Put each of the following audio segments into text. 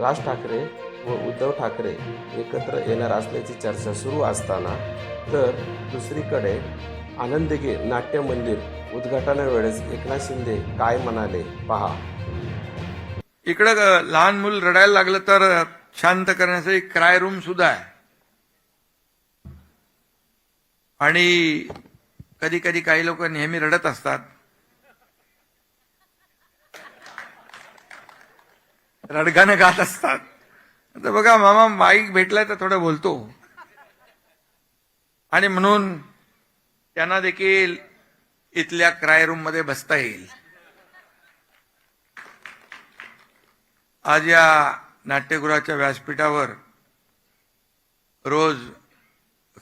राज ठाकरे व उद्धव ठाकरे एकत्र येणार असल्याची चर्चा सुरू असताना तर दुसरीकडे आनंदगे नाट्य मंदिर उद्घाटनावेळेस एकनाथ शिंदे काय म्हणाले? पहा. इकडं लहान मूल रडायला लागलं तर शांत करण्यासाठी क्राय रूम सुद्धा आहे. आणि कधी कधी काही लोक नेहमी रडत असतात. रडगानं गात असतात. तर बघा मामा माईक भेटलाय तर थोडं बोलतो. आणि म्हणून त्यांना देखील इथल्या क्राय रूममध्ये बसता येईल. आज या नाट्यगृहाच्या व्यासपीठावर रोज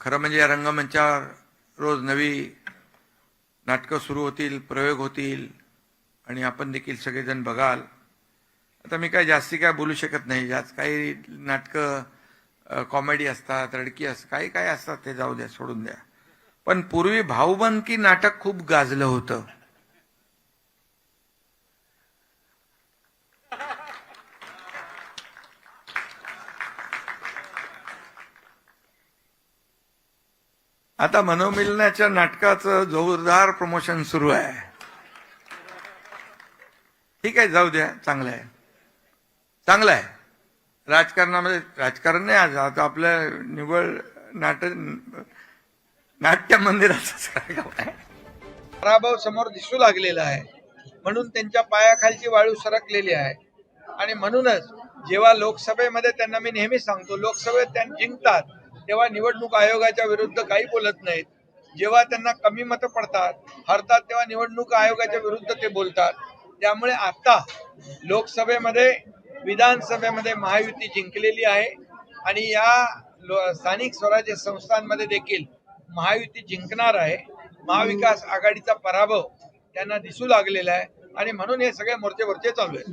खरं म्हणजे या रंगमंचावर रोज नवी नाटकं सुरू होतील प्रयोग होतील आणि आपण देखील सगळेजण बघाल. आता मी काय जास्ती काय बोलू शकत नाही. ज्यात काही नाटकं कॉमेडी असतात रडकी असतात काही काय असतात ते जाऊ द्या सोडून द्या. पण पूर्वी भाऊबंदकी नाटक खूप गाजलं होतं. आता मनोमिलनाच्या नाटकाचं जोरदार प्रमोशन सुरू आहे. ठीक आहे जाऊ द्या चांगलं आहे. चांगलं आहे. राजकारणामध्ये राजकारण नाही आज. आता आपलं निवड नाट नाट्य मंदिराचं कार्यक्रम आहे. पराभव समोर दिसू लागलेला आहे. म्हणून त्यांच्या पायाखालची वाळू सरकलेली आहे. आणि म्हणूनच जेव्हा लोकसभेमध्ये त्यांना मी नेहमी सांगतो लोकसभेत त्या जिंकतात तेव्हा निवडणूक आयोगाच्या विरुद्ध काही बोलत नाहीत. जेव्हा त्यांना कमी मतं पडतात हरतात तेव्हा निवडणूक आयोगाच्या विरुद्ध ते बोलतात. त्यामुळे आता लोकसभेमध्ये विधानसभेमध्ये महायुती जिंकलेली आहे आणि या स्थानिक स्वराज्य संस्थांमध्ये देखील महायुती जिंकणार आहे. महाविकास आघाडीचा पराभव त्यांना दिसू लागलेला आहे आणि म्हणून हे सगळे मोर्चे मोर्चे चालू आहेत.